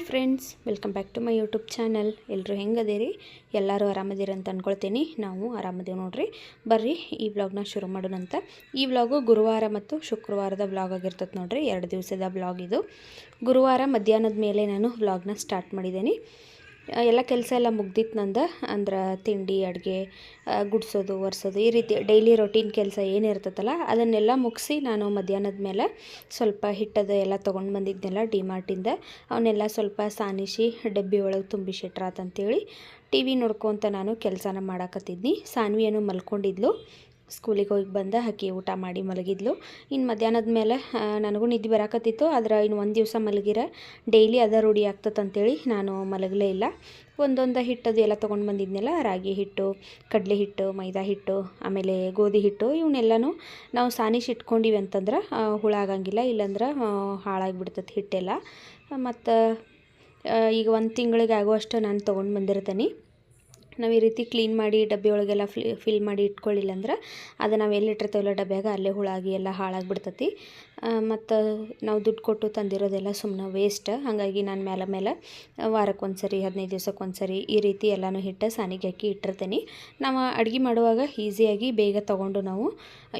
Hi friends, welcome back to my YouTube channel. ಎಲ್ಲರೂ ಹೆಂಗದಿರಿ? ಎಲ್ಲರೂ ಆರಾಮದಿರಿ ಅಂತ ಅಂದ್ಕೊಳ್ತೀನಿ ನಾವು ಆರಾಮದೇವು ನೋಡ್ರಿ. ಬರ್ರಿ, ಈ ವ್ಲಾಗ್ನ ಶುರು ಮಾಡೋಣಂತ. ಈ ವ್ಲಾಗು ಗುರುವಾರ ಮತ್ತು ಶುಕ್ರವಾರದ ವ್ಲಾಗ್ ಆಗಿರ್ತದೆ ನೋಡ್ರಿ. ಎರಡು ದಿವಸದ ವ್ಲಾಗ್ ಇದು. ಗುರುವಾರ ಮಧ್ಯಾಹ್ನದ ಮೇಲೆ ನಾನು ವ್ಲಾಗ್ನ ಸ್ಟಾರ್ಟ್ ಮಾಡಿದ್ದೀನಿ. ಎಲ್ಲ ಕೆಲಸ ಎಲ್ಲ ಮುಗ್ದಿತ್ತು ನಂದು. ಅಂದ್ರೆ ತಿಂಡಿ, ಅಡುಗೆ ಗುಡಿಸೋದು, ಒರೆಸೋದು ಈ ರೀತಿ ಡೈಲಿ ರೊಟೀನ್ ಕೆಲಸ ಏನಿರ್ತದಲ್ಲ ಅದನ್ನೆಲ್ಲ ಮುಗಿಸಿ ನಾನು ಮಧ್ಯಾಹ್ನದ ಮೇಲೆ ಸ್ವಲ್ಪ ಹಿಟ್ಟದ ಎಲ್ಲ ತೊಗೊಂಡು ಬಂದಿದ್ದೆಲ್ಲ ಡಿಮಾರ್ಟಿಂದ ಅವನ್ನೆಲ್ಲ ಸ್ವಲ್ಪ ಸಾನಿಸಿ ಡಬ್ಬಿ ಒಳಗೆ ತುಂಬಿಸಿಟ್ರಾತಂತೇಳಿ ಟಿ ವಿ ನೋಡ್ಕೊತ ನಾನು ಕೆಲಸನ ಮಾಡಾಕತ್ತಿದ್ನಿ. ಸಾನ್ವಿಯನ್ನು ಮಲ್ಕೊಂಡಿದ್ಲು. ಸ್ಕೂಲಿಗೆ ಹೋಗಿ ಬಂದ ಹಕ್ಕಿ ಊಟ ಮಾಡಿ ಮಲಗಿದ್ಲು. ಇನ್ನು ಮಧ್ಯಾಹ್ನದ ಮೇಲೆ ನನಗೂ ನಿದ್ದೆ ಬರಾಕತ್ತಿತ್ತು. ಆದ್ರೆ ಇನ್ನು ಒಂದು ದಿವಸ ಮಲಗಿರ. ಡೈಲಿ ಅದ ರೂಢಿ ಆಗ್ತದೆ ಅಂತೇಳಿ ನಾನು ಮಲಗಲೇ ಇಲ್ಲ. ಒಂದೊಂದು ಹಿಟ್ಟದು ಎಲ್ಲ ತೊಗೊಂಡು ಬಂದಿದ್ನೆಲ್ಲ, ರಾಗಿ ಹಿಟ್ಟು, ಕಡಲೆ ಹಿಟ್ಟು, ಮೈದಾ ಹಿಟ್ಟು, ಆಮೇಲೆ ಗೋಧಿ ಹಿಟ್ಟು ಇವನ್ನೆಲ್ಲನೂ ನಾವು ಸಾನಿಶ್ ಇಟ್ಕೊಂಡಿವಿ ಅಂತಂದ್ರೆ ಹುಳ ಆಗಂಗಿಲ್ಲ, ಇಲ್ಲಾಂದ್ರೆ ಹಾಳಾಗಿಬಿಡ್ತದೆ ಹಿಟ್ಟೆಲ್ಲ. ಮತ್ತು ಈಗ ಒಂದು ತಿಂಗಳಿಗೆ ಆಗುವಷ್ಟು ನಾನು ತೊಗೊಂಡು ಬಂದಿರ್ತೀನಿ. ನಾವು ಈ ರೀತಿ ಕ್ಲೀನ್ ಮಾಡಿ ಡಬ್ಬಿ ಒಳಗೆಲ್ಲ ಫಿ ಫಿಲ್ ಮಾಡಿ ಇಟ್ಕೊಳ್ಳಿಲ್ಲ ಅಂದ್ರೆ ಅದು ನಾವು ಎಲ್ಲಿ ಇಟ್ಟಿರ್ತೇವಲ್ಲ ಡಬ್ಬ್ಯಾಗ ಅಲ್ಲೇ ಹುಳಾಗಿ ಎಲ್ಲ ಹಾಳಾಗಿಬಿಡ್ತತಿ. ಮತ್ತು ನಾವು ದುಡ್ಡು ಕೊಟ್ಟು ತಂದಿರೋದೆಲ್ಲ ಸುಮ್ಮನೆ ವೇಸ್ಟ್ ಹಾಗಾಗಿ ನಾನು ಮೇಲೆ ಮೇಲೆ ವಾರಕ್ಕೆ ಒಂದು ಸರಿ ಹದಿನೈದು ದಿವ್ಸಕ್ಕೆ ಒಂದು ಸರಿ ಈ ರೀತಿ ಎಲ್ಲನೂ ಹಿಟ್ಟು ಸಾನಿಗೆ ಹಾಕಿ ಇಟ್ಟಿರ್ತೀನಿ. ನಾವು ಅಡುಗೆ ಮಾಡುವಾಗ ಈಸಿಯಾಗಿ ಬೇಗ ತೊಗೊಂಡು ನಾವು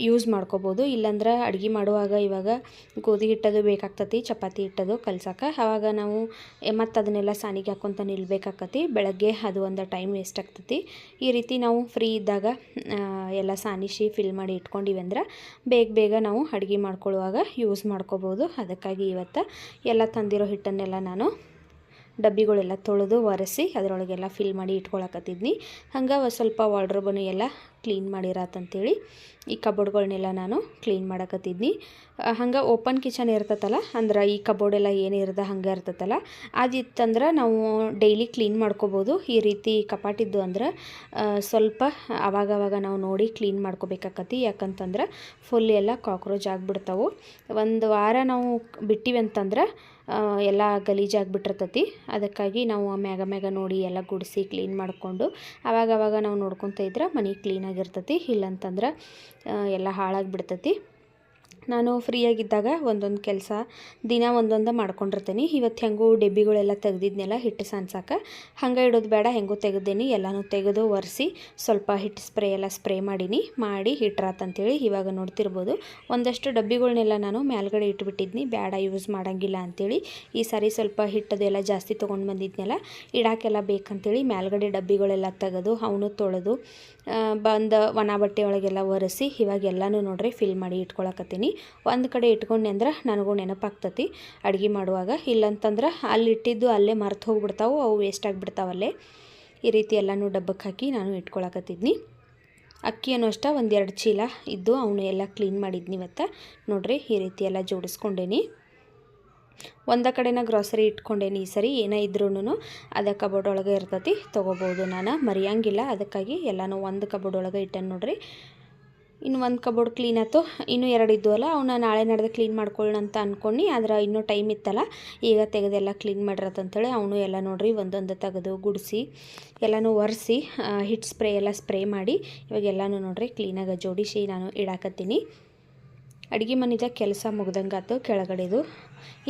ಯೂಸ್ ಮಾಡ್ಕೋಬೋದು. ಇಲ್ಲಾಂದ್ರೆ ಅಡುಗೆ ಮಾಡುವಾಗ ಇವಾಗ ಗೋಧಿ ಹಿಟ್ಟದು ಬೇಕಾಗ್ತತಿ, ಚಪಾತಿ ಹಿಟ್ಟದು ಕಲ್ಸಕ್ಕೆ ಆವಾಗ ನಾವು ಮತ್ತು ಅದನ್ನೆಲ್ಲ ಸಾನಿಗೆ ಹಾಕೊಂತ ನಿಲ್ಬೇಕಾಗ್ತತಿ ಬೆಳಗ್ಗೆ ಅದು ಒಂದು ಟೈಮ್ ವೇಸ್ಟ್ ಆಗ್ತತಿ. ಈ ರೀತಿ ನಾವು ಫ್ರೀ ಇದ್ದಾಗ ಎಲ್ಲ ಸಾನಿಸಿ ಫಿಲ್ ಮಾಡಿ ಇಟ್ಕೊಂಡಿವಿ ಅಂದ್ರೆ ಬೇಗ ಬೇಗ ನಾವು ಅಡುಗೆ ಮಾಡ್ಕೊಳ್ಳುವಾಗ ಯೂಸ್ ಮಾಡ್ಕೋಬೋದು. ಅದಕ್ಕಾಗಿ ಇವತ್ತು ಎಲ್ಲ ತಂದಿರೋ ಹಿಟ್ಟನ್ನೆಲ್ಲ ನಾನು ಡಬ್ಬಿಗಳೆಲ್ಲ ತೊಳೆದು ಒರೆಸಿ ಅದರೊಳಗೆಲ್ಲ ಫಿಲ್ ಮಾಡಿ ಇಟ್ಕೊಳಕತ್ತಿದ್ನಿ. ಹಂಗೆ ಸ್ವಲ್ಪ ವಾರ್ಡ್ರೋಬನ್ನು ಎಲ್ಲ ಕ್ಲೀನ್ ಮಾಡಿರತ್ತಂತೇಳಿ ಈ ಕಬೋರ್ಡ್ಗಳನ್ನೆಲ್ಲ ನಾನು ಕ್ಲೀನ್ ಮಾಡಕತ್ತಿದ್ನಿ. ಹಂಗೆ ಓಪನ್ ಕಿಚನ್ ಇರ್ತೈತಲ್ಲ ಅಂದ್ರೆ ಈ ಕಬೋರ್ಡೆಲ್ಲ ಏನಿರದ ಹಂಗೆ ಇರ್ತೈತಲ್ಲ ಅದಿತ್ತಂದ್ರೆ ನಾವು ಡೈಲಿ ಕ್ಲೀನ್ ಮಾಡ್ಕೋಬೋದು. ಈ ರೀತಿ ಕಪಾಟಿದ್ದು ಅಂದ್ರೆ ಸ್ವಲ್ಪ ಅವಾಗವಾಗ ನಾವು ನೋಡಿ ಕ್ಲೀನ್ ಮಾಡ್ಕೋಬೇಕಾಕತಿ ಯಾಕಂತಂದ್ರೆ ಫುಲ್ ಎಲ್ಲ ಕಾಕ್ರೋಚ್ ಆಗಿಬಿಡ್ತಾವೆ. ಒಂದು ವಾರ ನಾವು ಬಿಟ್ಟಿವಿ ಅಂತಂದ್ರೆ ಎಲ್ಲ ಗಲೀಜಾಗಿಬಿಟ್ಟಿರ್ತತಿ ಅದಕ್ಕಾಗಿ ನಾವು ಮ್ಯಾಗ ಮ್ಯಾಗ ನೋಡಿ ಎಲ್ಲ ಗುಡಿಸಿ ಕ್ಲೀನ್ ಮಾಡಿಕೊಂಡು ಅವಾಗ ನಾವು ನೋಡ್ಕೊತ ಇದ್ರೆ ಮನೆ ಕ್ಲೀನಾಗಿರ್ತತಿ ಇಲ್ಲಂತಂದ್ರೆ ಎಲ್ಲ ಹಾಳಾಗಿಬಿಡ್ತತಿ. ನಾನು ಫ್ರೀಯಾಗಿದ್ದಾಗ ಒಂದೊಂದು ಕೆಲಸ ದಿನ ಒಂದೊಂದು ಮಾಡ್ಕೊಂಡಿರ್ತೀನಿ. ಇವತ್ತು ಹೆಂಗೂ ಡೆಬ್ಬಿಗಳೆಲ್ಲ ತೆಗ್ದಿದ್ನೆಲ್ಲ ಹಿಟ್ಟು ಸಾನ್ಸಾಕ. ಹಂಗೆ ಇಡೋದು ಬೇಡ, ಹೆಂಗೂ ತೆಗೆದೇನಿ ಎಲ್ಲನೂ ತೆಗೆದು ಒರೆಸಿ ಸ್ವಲ್ಪ ಹಿಟ್ಟು ಸ್ಪ್ರೇ ಎಲ್ಲ ಸ್ಪ್ರೇ ಮಾಡೀನಿ. ಮಾಡಿ ಹಿಟ್ರಾತಂತೇಳಿ ಇವಾಗ ನೋಡ್ತಿರ್ಬೋದು. ಒಂದಷ್ಟು ಡಬ್ಬಿಗಳನ್ನೆಲ್ಲ ನಾನು ಮೇಲ್ಗಡೆ ಇಟ್ಬಿಟ್ಟಿದ್ನಿ. ಬೇಡ ಯೂಸ್ ಮಾಡೋಂಗಿಲ್ಲ ಅಂಥೇಳಿ ಈ ಸಾರಿ ಸ್ವಲ್ಪ ಹಿಟ್ಟದೆಲ್ಲ ಜಾಸ್ತಿ ತೊಗೊಂಡು ಬಂದಿದ್ನೆಲ್ಲ ಇಡಾಕೆಲ್ಲ ಬೇಕಂತೇಳಿ ಮೇಲ್ಗಡೆ ಡಬ್ಬಿಗಳೆಲ್ಲ ತೆಗೆದು ಅವನು ತೊಳೆದು ಬಂದ ಒಣ ಬಟ್ಟೆ ಒಳಗೆಲ್ಲ ಒರೆಸಿ ಇವಾಗೆಲ್ಲನೂ ನೋಡ್ರಿ ಫಿಲ್ ಮಾಡಿ ಇಟ್ಕೊಳಕತ್ತೀನಿ. ಒಂದು ಕಡೆ ಇಟ್ಕೊಂಡೆ ಅಂದ್ರೆ ನನಗೂ ನೆನಪಾಗ್ತತಿ. ಅಡುಗೆ ಮಾಡುವಾಗ ಇಲ್ಲಂತಂದ್ರೆ ಅಲ್ಲಿ ಇಟ್ಟಿದ್ದು ಅಲ್ಲೇ ಮರೆತು ಹೋಗ್ಬಿಡ್ತಾವೆ, ಅವು ವೇಸ್ಟ್ ಆಗಿಬಿಡ್ತಾವಲ್ಲೇ ಈ ರೀತಿ ಎಲ್ಲನೂ ಡಬ್ಬಕ್ಕೆ ಹಾಕಿ ನಾನು ಇಟ್ಕೊಳಕತ್ತಿದ್ನಿ. ಅಕ್ಕಿಯನ್ನು ಅಷ್ಟೇ ಒಂದೆರಡು ಚೀಲ ಇದ್ದು ಅವನು ಎಲ್ಲ ಕ್ಲೀನ್ ಮಾಡಿದ್ನಿ ಇವತ್ತು. ನೋಡ್ರಿ ಈ ರೀತಿ ಎಲ್ಲ ಜೋಡಿಸ್ಕೊಂಡೇನಿ. ಒಂದ ಕಡೆನ ಗ್ರಾಸರಿ ಇಟ್ಕೊಂಡೇನಿ ಈ ಸರಿ, ಏನೇ ಇದ್ರೂ ಅದ ಕಬೋರ್ಡ್ ಒಳಗೆ ಇರ್ತತಿ, ತೊಗೋಬೋದು ನಾನು. ಮರೆಯಂಗಿಲ್ಲ, ಅದಕ್ಕಾಗಿ ಎಲ್ಲನೂ ಒಂದು ಕಬೋರ್ಡ್ ಒಳಗೆ ಇಟ್ಟೇನೆ ನೋಡ್ರಿ. ಇನ್ನು ಒಂದು ಕಬೋರ್ಡ್ ಕ್ಲೀನ್ ಆಯ್ತು. ಇನ್ನೂ ಎರಡು ಇದ್ವಲ್ಲ ಅವನ್ನ ನಾಳೆ ನಡೆದು ಕ್ಲೀನ್ ಮಾಡ್ಕೊಳ್ಳೋಣ ಅಂತ ಅಂದ್ಕೊಂಡು ಆದ್ರೆ ಇನ್ನೂ ಟೈಮ್ ಇತ್ತಲ್ಲ. ಈಗ ತೆಗೆದೆಲ್ಲ ಕ್ಲೀನ್ ಮಾಡಿರೋದಂತೇಳಿ ಅವನು ಎಲ್ಲ ನೋಡಿರಿ ಒಂದೊಂದು ತೆಗೆದು ಗುಡಿಸಿ, ಎಲ್ಲನೂ ಒರೆಸಿ ಹಿಟ್ ಸ್ಪ್ರೇ ಎಲ್ಲ ಸ್ಪ್ರೇ ಮಾಡಿ, ಇವಾಗ ಎಲ್ಲನೂ ನೋಡ್ರಿ ಕ್ಲೀನಾಗಿ ಜೋಡಿಸಿ ನಾನು ಇಡಾಕತ್ತೀನಿ. ಅಡುಗೆ ಮನೆದ ಕೆಲಸ ಮುಗ್ದಂಗಾತು ಕೆಳಗಡೆದು.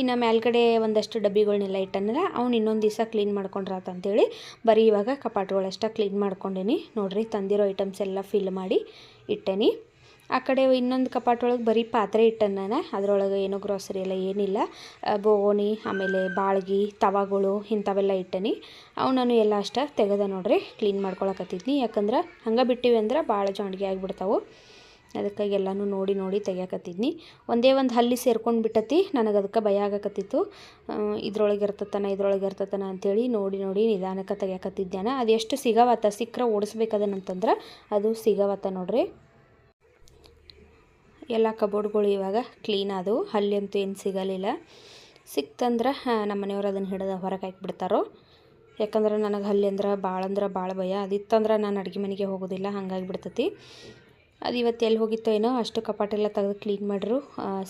ಇನ್ನು ಮೇಲ್ಗಡೆ ಒಂದಷ್ಟು ಡಬ್ಬಿಗಳನ್ನೆಲ್ಲ ಇಟ್ಟನಲ್ಲ, ಅವ್ನು ಇನ್ನೊಂದು ದಿವಸ ಕ್ಲೀನ್ ಮಾಡ್ಕೊಂಡ್ರಾತ ಅಂತೇಳಿ, ಬರೀ ಇವಾಗ ಕಪಾಟುಗಳಷ್ಟ ಕ್ಲೀನ್ ಮಾಡ್ಕೊಂಡೇನಿ. ನೋಡಿರಿ ತಂದಿರೋ ಐಟಮ್ಸ್ ಎಲ್ಲ ಫಿಲ್ ಮಾಡಿ ಇಟ್ಟೇನಿ. ಆ ಕಡೆ ಇನ್ನೊಂದು ಕಪಾಟೊಳಗೆ ಬರೀ ಪಾತ್ರೆ ಇಟ್ಟನ ನಾನು. ಅದರೊಳಗೆ ಏನೋ ಗ್ರೋಸರಿ ಎಲ್ಲ ಏನಿಲ್ಲ. ಬೋಗೋಣಿ ಆಮೇಲೆ ಬಾಳ್ಗಿ, ತವಾಗಳು ಇಂಥವೆಲ್ಲ ಇಟ್ಟನಿ. ಅವು ನಾನು ಎಲ್ಲ ಅಷ್ಟ ತೆಗೆದ ನೋಡ್ರಿ ಕ್ಲೀನ್ ಮಾಡ್ಕೊಳಕತ್ತಿದ್ನಿ. ಯಾಕಂದ್ರೆ ಹಂಗೆ ಬಿಟ್ಟಿವಿ ಅಂದ್ರೆ ಭಾಳ ಜಾಂಡ್ಗೆ ಆಗಿಬಿಡ್ತಾವು. ಅದಕ್ಕಾಗಿ ಎಲ್ಲನೂ ನೋಡಿ ನೋಡಿ ತೆಗಿಯಾಕತ್ತಿದ್ನಿ. ಒಂದೇ ಒಂದು ಹಲ್ಲಿ ಸೇರ್ಕೊಂಡು ಬಿಟ್ಟತಿ, ನನಗೆ ಅದಕ್ಕೆ ಭಯ ಆಗಕತ್ತಿತ್ತು. ಇದ್ರೊಳಗೆ ಇರ್ತತನ ಇದ್ರೊಳಗೆ ಇರ್ತತನ ಅಂಥೇಳಿ ನೋಡಿ ನೋಡಿ ನಿಧಾನಕ್ಕೆ ತೆಗಿಯಕತ್ತಿದ್ದಾನ ಅದು ಎಷ್ಟು ಸಿಗವತ್ತ ಸಿಕ್ಕರೆ ಓಡಿಸ್ಬೇಕದನಂತಂದ್ರೆ ಅದು ಸಿಗವತ್ತ ನೋಡ್ರಿ. ಎಲ್ಲ ಕಬೋರ್ಡ್ಗಳು ಇವಾಗ ಕ್ಲೀನ್ ಅದು ಹಲ್ಲಿ ಅಂತೂ ಏನು ಸಿಗಲಿಲ್ಲ. ಸಿಕ್ತಂದ್ರೆ ನಮ್ಮ ಮನೆಯವ್ರು ಅದನ್ನು ಹಿಡಿದು ಹೊರಗೆ ಹಾಕಿಬಿಡ್ತಾರೋ ಯಾಕಂದ್ರೆ ನನಗೆ ಹಲ್ಲಿ ಅಂದ್ರೆ ಭಾಳ ಅಂದ್ರೆ ಭಾಳ ಭಯ ಅದಿತ್ತಂದ್ರೆ ನಾನು ಅಡುಗೆ ಮನೆಗೆ ಹೋಗೋದಿಲ್ಲ ಹಂಗಾಗಿ ಬಿಡ್ತತಿ ಅದು ಇವತ್ತು ಎಲ್ಲಿ ಹೋಗಿತ್ತೋ ಏನೋ ಅಷ್ಟು ಕಪಾಟೆಲ್ಲ ತೆಗೆದು ಕ್ಲೀನ್ ಮಾಡ್ರು.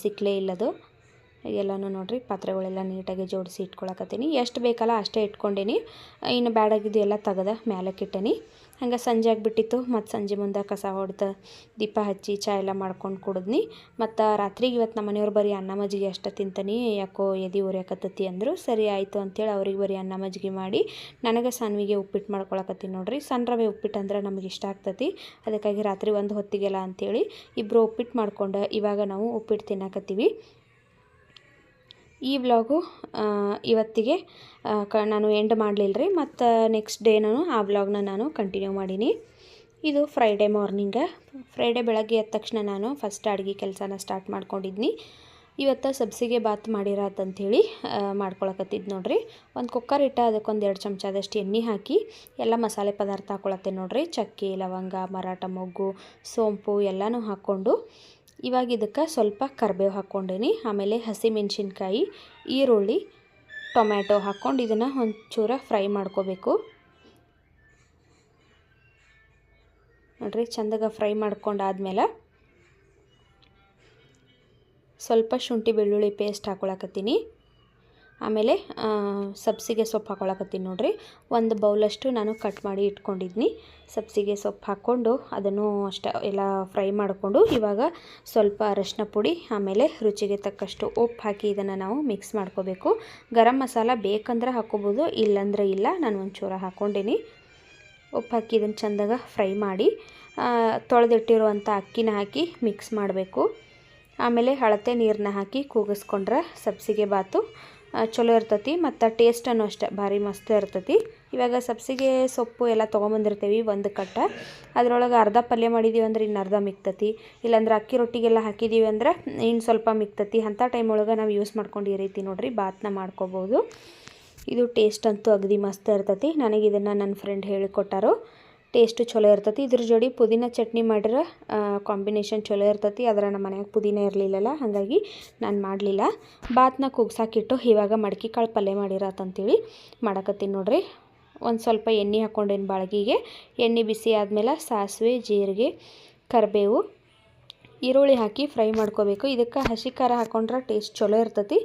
ಸಿಕ್ಕಲೇ ಇಲ್ಲದು. ಎಲ್ಲನೂ ನೋಡಿರಿ, ಪಾತ್ರೆಗಳೆಲ್ಲ ನೀಟಾಗಿ ಜೋಡಿಸಿ ಇಟ್ಕೊಳಕತ್ತೀನಿ. ಎಷ್ಟು ಬೇಕಲ್ಲ ಅಷ್ಟೇ ಇಟ್ಕೊಂಡೇನಿ. ಇನ್ನು ಬ್ಯಾಡಾಗಿದ್ದು ಎಲ್ಲ ತೆಗೆದ ಮ್ಯಾಲಕ್ಕೆ ಇಟ್ಟೇನಿ ಹಂಗೆ ಸಂಜೆ ಆಗಿಬಿಟ್ಟಿತ್ತು. ಮತ್ತು ಸಂಜೆ ಮುಂದೆ ಕಸ ಹೊಡೆದು ದೀಪ ಹಚ್ಚಿ ಚಾ ಎಲ್ಲ ಮಾಡ್ಕೊಂಡು ಕುಡಿದ್ನಿ. ಮತ್ತು ರಾತ್ರಿಗೆ ಇವತ್ತು ನಮ್ಮ ಮನೆಯವ್ರು ಬರೀ ಅನ್ನ ಮಜ್ಜಿಗೆ ಅಷ್ಟೇ ತಿಂತಾನೆ. ಯಾಕೋ ಎದಿ ಉರಿಯಾಕತ್ತತಿ ಅಂದರು. ಸರಿ ಆಯಿತು ಅಂತೇಳಿ ಅವ್ರಿಗೆ ಬರೀ ಅನ್ನ ಮಜ್ಜಿಗೆ ಮಾಡಿ ನನಗೆ ಸಾನ್ವಿಗೆ ಉಪ್ಪಿಟ್ಟು ಮಾಡ್ಕೊಳಕತ್ತೀನಿ ನೋಡ್ರಿ. ಸಣ್ಣ ರವೆ ಉಪ್ಪಿಟ್ಟು ಅಂದ್ರೆ ನಮಗೆ ಇಷ್ಟ ಆಗ್ತತಿ. ಅದಕ್ಕಾಗಿ ರಾತ್ರಿ ಒಂದು ಹೊತ್ತಿಗೆಲ್ಲ ಅಂಥೇಳಿ ಇಬ್ಬರು ಉಪ್ಪಿಟ್ಟು ಮಾಡ್ಕೊಂಡು ಇವಾಗ ನಾವು ಉಪ್ಪಿಟ್ಟು ತಿನ್ನಕತ್ತೀವಿ. ಈ ವ್ಲಾಗು ಇವತ್ತಿಗೆ ಕ, ನಾನು ಎಂಡ್ ಮಾಡಲಿಲ್ಲ ರೀ ಮತ್ತು ನೆಕ್ಸ್ಟ್ ಡೇ ನಾನು ಆ ವ್ಲಾಗ್ನ ನಾನು ಕಂಟಿನ್ಯೂ ಮಾಡೀನಿ. ಇದು ಫ್ರೈಡೇ ಮಾರ್ನಿಂಗ ಫ್ರೈಡೇ ಬೆಳಗ್ಗೆ ಎದ್ದ ತಕ್ಷಣ ನಾನು ಫಸ್ಟ್ ಅಡುಗೆ ಕೆಲಸನ ಸ್ಟಾರ್ಟ್ ಮಾಡ್ಕೊಂಡಿದ್ನಿ. ಇವತ್ತು ಸಬ್ಸಿಗೆ ಬಾತ್ ಮಾಡಿರತ್ತಂಥೇಳಿ ಮಾಡ್ಕೊಳಕತ್ತಿದ್ದು ನೋಡ್ರಿ. ಒಂದು ಕುಕ್ಕರ್ ಇಟ್ಟ ಅದಕ್ಕೊಂದು ಎರಡು ಚಮಚದಷ್ಟು ಎಣ್ಣೆ ಹಾಕಿ, ಎಲ್ಲ ಮಸಾಲೆ ಪದಾರ್ಥ ಹಾಕೊಳತ್ತೆ ನೋಡ್ರಿ. ಚಕ್ಕೆ, ಲವಂಗ, ಮರಾಠ ಮೊಗ್ಗು, ಸೋಂಪು ಎಲ್ಲನೂ ಹಾಕ್ಕೊಂಡು ಇವಾಗ ಇದಕ್ಕೆ ಸ್ವಲ್ಪ ಕರಿಬೇವು ಹಾಕ್ಕೊಂಡೇನಿ, ಆಮೇಲೆ ಹಸಿಮೆಣ್ಸಿನ್ಕಾಯಿ, ಈರುಳ್ಳಿ, ಟೊಮ್ಯಾಟೊ ಹಾಕ್ಕೊಂಡು ಇದನ್ನು ಒಂಚೂರ ಫ್ರೈ ಮಾಡ್ಕೋಬೇಕು. ನೋಡ್ರಿ, ಚಂದಾಗ ಫ್ರೈ ಮಾಡ್ಕೊಂಡಾದ್ಮೇಲೆ ಸ್ವಲ್ಪ ಶುಂಠಿ ಬೆಳ್ಳುಳ್ಳಿ ಪೇಸ್ಟ್ ಹಾಕೊಳಕತ್ತೀನಿ. ಆಮೇಲೆ ಸಬ್ಸಿಗೆ ಸೊಪ್ಪು ಹಾಕೊಳಕತ್ತೀನಿ ನೋಡಿರಿ. ಒಂದು ಬೌಲಷ್ಟು ನಾನು ಕಟ್ ಮಾಡಿ ಇಟ್ಕೊಂಡಿದ್ನಿ. ಸಬ್ಸಿಗೆ ಸೊಪ್ಪು ಹಾಕ್ಕೊಂಡು ಅದನ್ನು ಅಷ್ಟ ಎಲ್ಲ ಫ್ರೈ ಮಾಡಿಕೊಂಡು ಇವಾಗ ಸ್ವಲ್ಪ ಅರಶಿನ ಪುಡಿ, ಆಮೇಲೆ ರುಚಿಗೆ ತಕ್ಕಷ್ಟು ಉಪ್ಪು ಹಾಕಿ ಇದನ್ನು ನಾವು ಮಿಕ್ಸ್ ಮಾಡ್ಕೋಬೇಕು. ಗರಂ ಮಸಾಲ ಬೇಕಂದ್ರೆ ಹಾಕ್ಕೋಬೋದು ಇಲ್ಲಂದ್ರೆ ಇಲ್ಲ, ನಾನು ಒಂಚೂರ ಹಾಕ್ಕೊಂಡೀನಿ ಉಪ್ಪು ಹಾಕಿ ಇದನ್ನು ಚಂದಾಗ ಫ್ರೈ ಮಾಡಿ ತೊಳೆದಿಟ್ಟಿರುವಂಥ ಅಕ್ಕಿನ ಹಾಕಿ ಮಿಕ್ಸ್ ಮಾಡಬೇಕು. ಆಮೇಲೆ ಹಳತೆ ನೀರನ್ನ ಹಾಕಿ ಕೂಗಿಸ್ಕೊಂಡ್ರೆ ಸಬ್ಸಿಗೆ ಬಾತು ಚಲೋ ಇರ್ತೈತಿ ಮತ್ತು ಟೇಸ್ಟನ್ನು ಅಷ್ಟೆ ಭಾರಿ ಮಸ್ತ್ ಇರ್ತೈತಿ. ಇವಾಗ ಸಬ್ಸಿಗೆ ಸೊಪ್ಪು ಎಲ್ಲ ತೊಗೊಂಬಂದಿರ್ತೀವಿ ಒಂದು ಕಟ್ಟ. ಅದರೊಳಗೆ ಅರ್ಧ ಪಲ್ಯ ಮಾಡಿದ್ದೀವಿ ಅಂದ್ರೆ ಇನ್ನು ಅರ್ಧ ಮಿಕ್ತತಿ. ಇಲ್ಲಾಂದ್ರೆ ಅಕ್ಕಿ ರೊಟ್ಟಿಗೆಲ್ಲ ಹಾಕಿದ್ದೀವಿ ಅಂದ್ರೆ ಇನ್ನು ಸ್ವಲ್ಪ ಮಿಕ್ತತಿ. ಅಂಥ ಟೈಮ್ ಒಳಗೆ ನಾವು ಯೂಸ್ ಮಾಡ್ಕೊಂಡು ಈ ರೀತಿ ನೋಡಿರಿ ಬಾತ್ನ ಮಾಡ್ಕೋಬೋದು. ಇದು ಟೇಸ್ಟ್ ಅಂತೂ ಅಗದಿ ಮಸ್ತ್ ಇರ್ತೈತಿ. ನನಗೆ ಇದನ್ನು ನನ್ನ ಫ್ರೆಂಡ್ ಹೇಳಿಕೊಟ್ಟಾರು. ಟೇಸ್ಟು ಚಲೋ ಇರ್ತೈತಿ. ಇದ್ರ ಜೋಡಿ ಪುದೀನ ಚಟ್ನಿ ಮಾಡಿದ್ರೆ ಕಾಂಬಿನೇಷನ್ ಚಲೋ ಇರ್ತೈತಿ. ಅದರ ನಮ್ಮ ಮನ್ಯಾಗ ಪುದೀನ ಇರಲಿಲ್ಲಲ್ಲ, ಹಾಗಾಗಿ ನಾನು ಮಾಡಲಿಲ್ಲ. ಬಾತ್ನ ಕುಗ್ಸಾಕಿಟ್ಟು ಇವಾಗ ಮಡಕಿ ಕಾಳು ಪಲ್ಯ ಮಾಡಿರತ್ತಂತೇಳಿ ಮಾಡಕತ್ತೀನಿ ನೋಡ್ರಿ. ಒಂದು ಸ್ವಲ್ಪ ಎಣ್ಣೆ ಹಾಕ್ಕೊಂಡೇನು ಬಾಳ್ಗಿಗೆ. ಎಣ್ಣೆ ಬಿಸಿ ಆದಮೇಲೆ ಸಾಸಿವೆ, ಜೀರಿಗೆ, ಕರಿಬೇವು ಈರುಳ್ಳಿ ಹಾಕಿ ಫ್ರೈ ಮಾಡ್ಕೋಬೇಕು. ಇದಕ್ಕೆ ಹಸಿ ಖಾರ ಹಾಕೊಂಡ್ರೆ ಟೇಸ್ಟ್ ಚಲೋ ಇರ್ತೈತಿ.